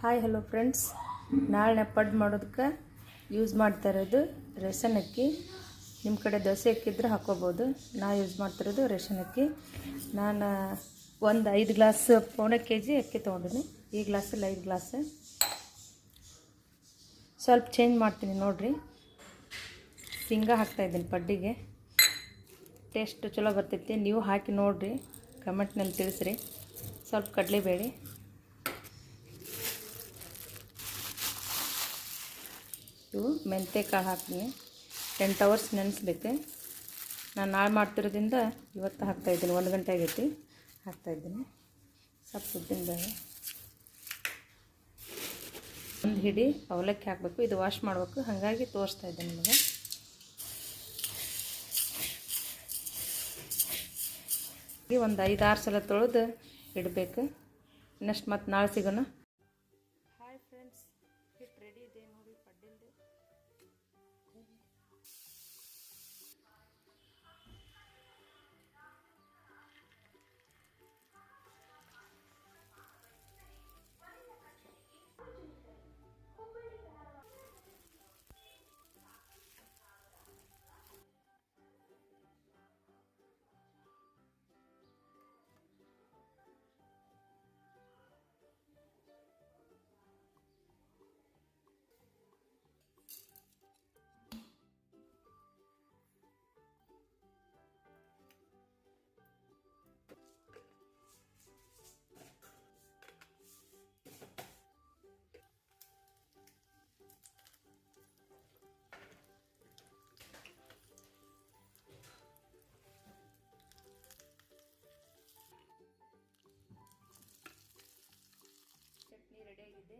Hi hello friends ನಾಳೆ ಪಡ್ ಮಾಡೋದಕ್ಕೆ use ಮಾಡ್ತಾ ಇರೋದು ರೇಷನ್ ಅಕ್ಕಿ. ನಿಮ್ಮ ಕಡೆ ದೋಸೆ ಅಕ್ಕಿ ಇದ್ರೆ ಹಾಕೋಬೋದು. ನಾ ಯೂಸ್ ಮಾಡ್ತಿರೋದು ರೇಷನ್ ಅಕ್ಕಿ. ನಾನು ಒಂದು ಐದು ಗ್ಲಾಸ್ ಪೌಣೆ ಕೆ ಜಿ ಅಕ್ಕಿ ತೊಗೊಂಡಿನಿ. ಈ ಗ್ಲಾಸಲ್ಲಿ ಐದು ಗ್ಲಾಸ್. ಸ್ವಲ್ಪ ಚೇಂಜ್ ಮಾಡ್ತೀನಿ ನೋಡಿರಿ. ಶೇಂಗಾ ಹಾಕ್ತಾಯಿದ್ದೀನಿ ಪಡ್ಡಿಗೆ. ಟೇಸ್ಟ್ ಚಲೋ ಬರ್ತೈತಿ. ನೀವು ಹಾಕಿ ನೋಡಿರಿ. ಕಮೆಂಟ್ನಲ್ಲಿ ತಿಳಿಸ್ರಿ. ಸ್ವಲ್ಪ ಕಡಲೆಬೇಳೆ. ಮೆಂತ್ಯ ಕಾಳು ಹಾಕ್ತೀನಿ. ಟೆನ್ ಅವರ್ಸ್ ನೆನೆಸ್ಬೇಕು ನಾನು ನಾಳೆ ಮಾಡ್ತಿರೋದ್ರಿಂದ ಇವತ್ತು ಹಾಕ್ತಾಯಿದ್ದೀನಿ ಒಂದು ಗಂಟೆ ಆಗೈತಿ. ಹಾಕ್ತಾಯಿದ್ದೀನಿ ಸ್ವಲ್ಪ ಉದ್ದಿನ ಬೇಳೆ. ಒಂದು ಹಿಡಿ ಅವಲಕ್ಕಿ ಹಾಕಬೇಕು. ಇದು ವಾಶ್ ಮಾಡಬೇಕು. ಹಾಗಾಗಿ ತೋರಿಸ್ತಾ ಇದ್ದೀನಿ ನಿಮಗೆ. ಒಂದು ಐದು ಆರು ಸಲ ತೊಳೆದು ಇಡಬೇಕು. ನೆಕ್ಸ್ಟ್ ಮತ್ತೆ ನಾಳೆ ಸಿಗೋಣ. ಹಾಯ್ ಫ್ರೆಂಡ್ಸ್ ಹಿಟ್ಟು ರೆಡಿ ಇದೆ ನೋಡಿ ಪಡ್ಡಿಂದು ಚಟ್ನಿ ರೆಡಿಯಾಗಿದೆ